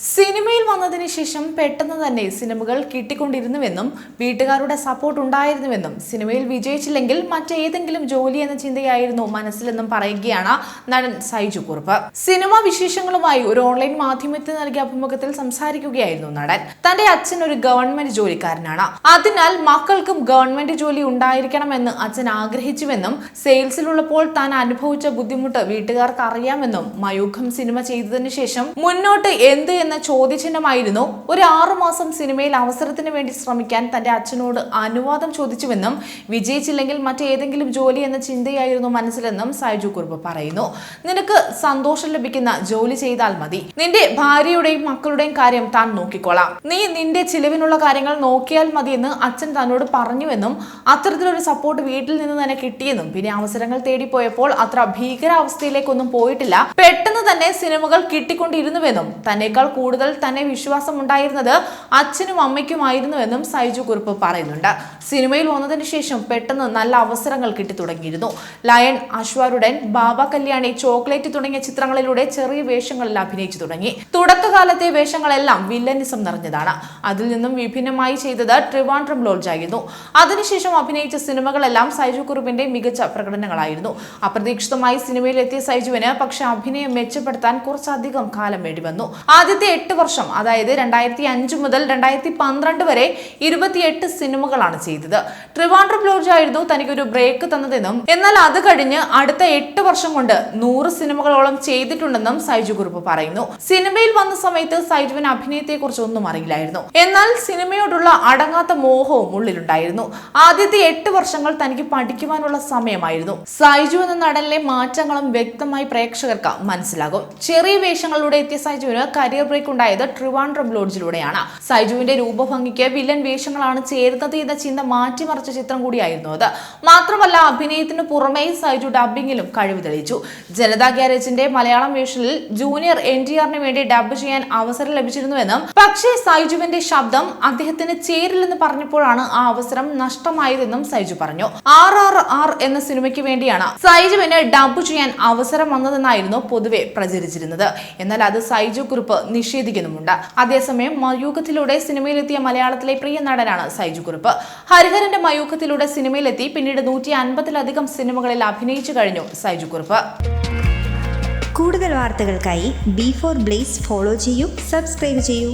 സിനിമയിൽ വന്നതിന് ശേഷം പെട്ടെന്ന് തന്നെ സിനിമകൾ കിട്ടിക്കൊണ്ടിരുന്നുവെന്നും വീട്ടുകാരുടെ സപ്പോർട്ട് ഉണ്ടായിരുന്നുവെന്നും സിനിമയിൽ വിജയിച്ചില്ലെങ്കിൽ മറ്റേതെങ്കിലും ജോലി എന്ന ചിന്തയായിരുന്നു മനസ്സിലെന്നും പറയുകയാണ് നടൻ സൈജു കുറുപ്പ്. സിനിമാ വിശേഷങ്ങളുമായി ഒരു ഓൺലൈൻ മാധ്യമത്തിൽ നൽകിയ അഭിമുഖത്തിൽ സംസാരിക്കുകയായിരുന്നു നടൻ. തന്റെ അച്ഛൻ ഒരു ഗവൺമെന്റ് ജോലിക്കാരനാണ്. അതിനാൽ മക്കൾക്കും ഗവൺമെന്റ് ജോലി ഉണ്ടായിരിക്കണമെന്ന് അച്ഛൻ ആഗ്രഹിച്ചുവെന്നും സെയിൽസിലുള്ളപ്പോൾ താൻ അനുഭവിച്ച ബുദ്ധിമുട്ട് വീട്ടുകാർക്ക് അറിയാമെന്നും മയൂഖം സിനിമ ചെയ്തതിനു ശേഷം മുന്നോട്ട് എന്ത് എന്ന ചോദ്യചിഹ്നമായിരുന്നു ഒരു ആറുമാസം സിനിമയിൽ അവസരത്തിന് വേണ്ടി ശ്രമിക്കാൻ തന്റെ അച്ഛനോട് അനുവാദം ചോദിച്ചുവെന്നും വിജയിച്ചില്ലെങ്കിൽ മറ്റേതെങ്കിലും ജോലി എന്ന ചിന്തയായിരുന്നു മനസ്സിലെന്നും സായുജു കുറുപ്പ് പറയുന്നു. നിനക്ക് സന്തോഷം ലഭിക്കുന്ന ജോലി ചെയ്താൽ മതി. നിന്റെ ഭാര്യയുടെയും മക്കളുടെയും കാര്യം താൻ നോക്കിക്കോളാം. നീ നിന്റെ ചിലവിനുള്ള കാര്യങ്ങൾ നോക്കിയാൽ മതിയെന്ന് അച്ഛൻ തന്നോട് പറഞ്ഞുവെന്നും അത്തരത്തിലൊരു സപ്പോർട്ട് വീട്ടിൽ നിന്ന് തന്നെ കിട്ടിയെന്നും പിന്നെ അവസരങ്ങൾ തേടിപ്പോയപ്പോൾ അത്ര ഭീകരാവസ്ഥയിലേക്കൊന്നും പോയിട്ടില്ല. പെട്ടെന്ന് തന്നെ സിനിമകൾ കിട്ടിക്കൊണ്ടിരുന്നുവെന്നും തന്നെക്കാൾ കൂടുതൽ തന്നെ വിശ്വാസം ഉണ്ടായിരുന്നത് അച്ഛനും അമ്മയ്ക്കുമായിരുന്നുവെന്നും സൈജു കുറിപ്പ് പറയുന്നുണ്ട്. സിനിമയിൽ വന്നതിന് ശേഷം പെട്ടെന്ന് നല്ല അവസരങ്ങൾ കിട്ടി തുടങ്ങിയിരുന്നു. ലയൺ അശ്വാരുടൻ ബാബ കല്യാണി ചോക്ലേറ്റ് തുടങ്ങിയ ചിത്രങ്ങളിലൂടെ ചെറിയ വേഷങ്ങളിൽ അഭിനയിച്ചു തുടങ്ങി. തുടക്കകാലത്തെ വേഷങ്ങളെല്ലാം വില്ലനിസം നിറഞ്ഞതാണ്. അതിൽ നിന്നും വിഭിന്നമായി ചെയ്തത് ട്രിവാൻഡ്രം ലോഡ്ജ് ആയിരുന്നു അതിനുശേഷം അഭിനയിച്ച സിനിമകളെല്ലാം സൈജു കുറുപ്പിന്റെ മികച്ച പ്രകടനങ്ങളായിരുന്നു. അപ്രതീക്ഷിതമായി സിനിമയിൽ എത്തിയ സൈജുവിന് പക്ഷെ അഭിനയം മെച്ചപ്പെടുത്താൻ കുറച്ചധികം കാലം വേണ്ടി വന്നു. ആദ്യത്തെ എട്ട് വർഷം അതായത് രണ്ടായിരത്തി അഞ്ച് മുതൽ രണ്ടായിരത്തി പന്ത്രണ്ട് വരെ ഇരുപത്തിയെട്ട് സിനിമകളാണ് ചെയ്തത്. ട്രിവാൻഡ്രം ലോഡ്ജ് ആയിരുന്നു തനിക്കൊരു ബ്രേക്ക് തന്നതെന്നും എന്നാൽ അത് കഴിഞ്ഞ് അടുത്ത എട്ട് വർഷം കൊണ്ട് നൂറ് സിനിമകളോളം ചെയ്തിട്ടുണ്ടെന്നും സൈജു കുറുപ്പ് പറയുന്നു. സിനിമയിൽ വന്ന സമയത്ത് സൈജുവിന് അഭിനയത്തെ കുറിച്ച് ഒന്നും അറിയില്ലായിരുന്നു. എന്നാൽ സിനിമയോടുള്ള അടങ്ങാത്ത മോഹവും ഉള്ളിലുണ്ടായിരുന്നു. ആദ്യത്തെ എട്ട് വർഷങ്ങൾ തനിക്ക് പഠിക്കുവാനുള്ള സമയമായിരുന്നു. സൈജു എന്ന നടനിലെ മാറ്റങ്ങളും വ്യക്തമായി പ്രേക്ഷകർക്ക് മനസ്സിലാകും. ചെറിയ വേഷങ്ങളിലൂടെ എത്തിയ സൈജുവിന് കരിയർ ബ്രേക്ക് ഉണ്ടായത് ട്രിവാൻഡ്രം ലോഡ്ജിലൂടെയാണ്. സൈജുവിന്റെ രൂപഭംഗിക്ക് വില്ലൻ വേഷങ്ങളാണ് ചേരുന്നത് എന്ന ചിന്ത മാറ്റിമറിച്ച ചിത്രം കൂടിയായിരുന്നു അത്. മാത്രമല്ല അഭിനയത്തിന് പുറമെ സൈജു ഡബിങ്ങിലും കഴിവ് തെളിയിച്ചു. ജനതാ ഗ്യാരേജിന്റെ മലയാളം വേഷനിൽ ജൂനിയർ എൻ ടി ആറിന് വേണ്ടി ഡബ് ചെയ്യാൻ അവസരം ലഭിച്ചിരുന്നുവെന്നും പക്ഷേ സൈജുവിന്റെ ശബ്ദം അദ്ദേഹത്തിന് ചേരില്ലെന്ന് പറഞ്ഞപ്പോഴാണ് ആ അവസരം നഷ്ടമായതെന്നും സൈജു പറഞ്ഞു. ആർ ആർ ആർ എന്ന സിനിമയ്ക്ക് വേണ്ടിയാണ് സൈജുവിന് ഡബ് ചെയ്യാൻ അവസരം വന്നതെന്നായിരുന്നു പൊതുവെ പ്രചരിച്ചിരുന്നത്. എന്നാൽ അത് സൈജു കുറിപ്പ് നിഷേധിക്കുന്നുമുണ്ട്. അതേസമയം മയൂഖത്തിലൂടെ സിനിമയിലെത്തിയ മലയാളത്തിലെ പ്രിയ നടനാണ് സൈജു കുറിപ്പ്. ഹരിഹരന്റെ മയൂഖത്തിലൂടെ സിനിമയിലെത്തി പിന്നീട് നൂറ്റി അൻപതിലധികം സിനിമകളിൽ അഭിനയിച്ചു കഴിഞ്ഞു സൈജു കുറിപ്പ്. കൂടുതൽ വാർത്തകൾക്കായി ബി ഫോർ ബ്ലേസ് ഫോളോ ചെയ്യൂ സബ്സ്ക്രൈബ് ചെയ്യൂ.